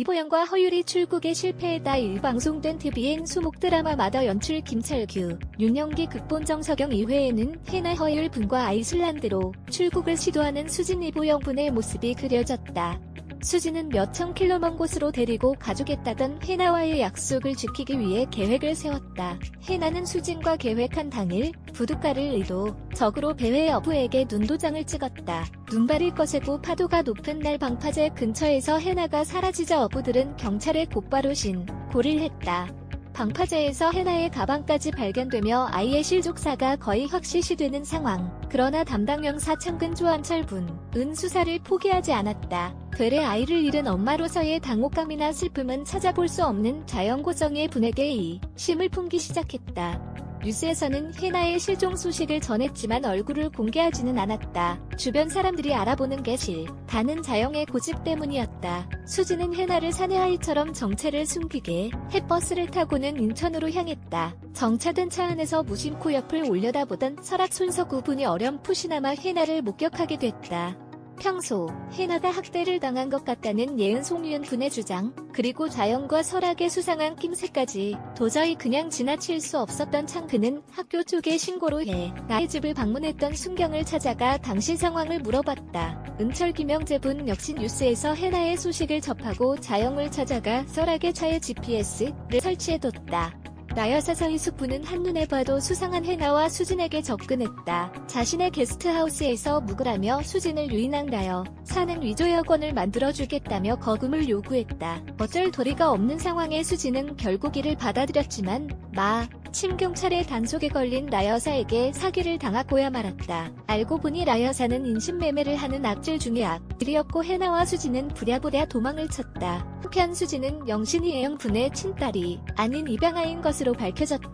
수진과 허율이 출국에 실패했다 일방송된 TVN 수목 드라마 마더 연출 김철규, 윤영기 극본 정석영 이회에는 해나 허율 분과 아이슬란드로 출국을 시도하는 수진 이보영 분의 모습이 그려졌다. 수진은 몇천 킬로 먼 곳으로 데리고 가주겠다던 해나와의 약속을 지키기 위해 계획을 세웠다. 해나는 수진과 계획한 당일 부둣가를 의도 적으로 배회 어부에게 눈도장을 찍었다. 눈발이 거세고 파도가 높은 날 방파제 근처에서 해나가 사라지자 어부들은 경찰에 곧바로 신 고를 했다. 방파제에서 해나의 가방까지 발견되며 아이의 실족사가 거의 확실시되는 상황. 그러나 담당 형사 창근 조한철 군 은 수사를 포기하지 않았다. 되레 아이를 잃은 엄마로서의 당혹감이나 슬픔은 찾아볼 수 없는 자연고정의 분에게 이 심을 품기 시작했다. 뉴스에서는 해나의 실종 소식을 전했지만 얼굴을 공개하지는 않았다. 주변 사람들이 알아보는 게 싫다는 자영의 고집 때문이었다. 수지는 해나를 사내 아이처럼 정체를 숨기게 햇버스를 타고는 인천으로 향했다. 정차된 차 안에서 무심코 옆을 올려다보던 설악 손석구 분이 어렴풋이나마 해나를 목격하게 됐다. 평소 해나가 학대를 당한 것 같다는 예은 송유은 분의 주장 그리고 자연과 설악의 수상한 낌새까지 도저히 그냥 지나칠 수 없었던 창그는 학교 쪽에 신고로 해 나의 집을 방문했던 순경을 찾아가 당시 상황을 물어봤다. 은철 김영재분 역시 뉴스에서 해나의 소식을 접하고 자영을 찾아가 설악의 차에 GPS를 설치해뒀다. 나여사서의 숙부는 한눈에 봐도 수상한 해나와 수진에게 접근했다. 자신의 게스트하우스에서 묵으라며 수진을 유인한 나여 사는 위조여권을 만들어주겠다며 거금을 요구했다. 어쩔 도리가 없는 상황에 수진은 결국 이를 받아들였지만 마, 침 경찰의 단속에 걸린 나 여사에게 사기를 당하고야 말았다. 알고 보니 나여사는 인신매매를 하는 악질 중의 악질이었고 해나와 수진은 부랴부랴 도망을 쳤다. 한편 수진은 영신이 애영분의 친딸이 아닌 입양아인 것으로 밝혀졌다.